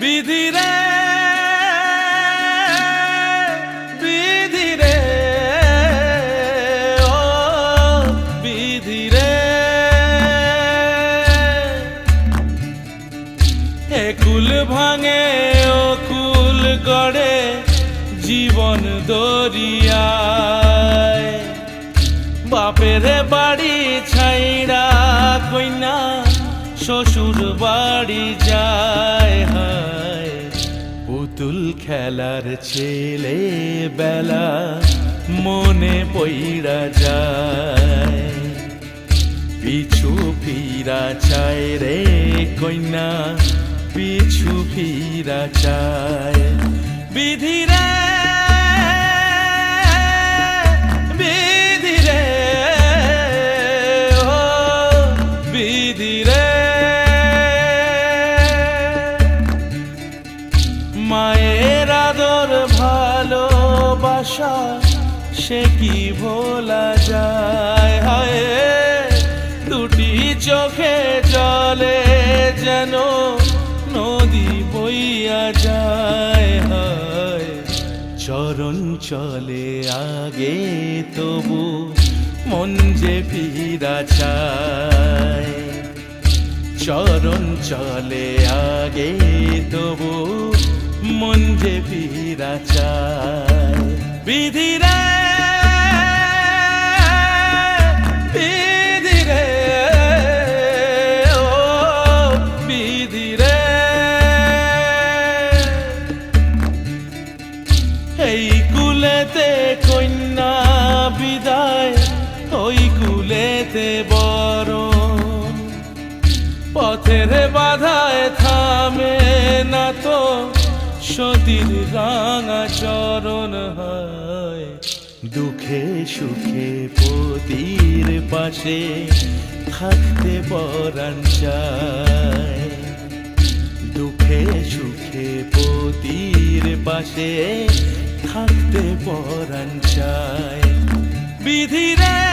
বিধিরে বিধিরে ও বিধিরে একুল ভাঙে, ও কুল গড়ে জীবন দরিয়ায়। বাপের বাড়ি ছাইড়া কইনা, শ্বশুর বাড়ি যায়। পুতুল খেলার ছেলে বেলা মনে পইড়া যায়। পিছু ফিরা চায় রে কইনা, পিছু ফিরা চায়। বিধিরে ভালোবাসা, সে কি ভোলা যায়? হায় দুটি চোখে জলে যেন নদী বইয়া যায়। হায়, চরণ চলে আগে তবু মন যে ফিরা চায়। চরণ চলে আগে তবু মন যে ফিরা চায়। বিধিরে বিধিরে ও বিধিরে এই কুলেতে কন্যা বিদায়, ওই কুলেতে বরণ। পথের বাধায় থামে না তো সতীর রাঙা চরণ হয়। দুঃখে সুখে পতির পাশে থাকতে চায়। দুঃখে সুখে পতির পাশে থাকতে পরাণ চায়। বিধিরে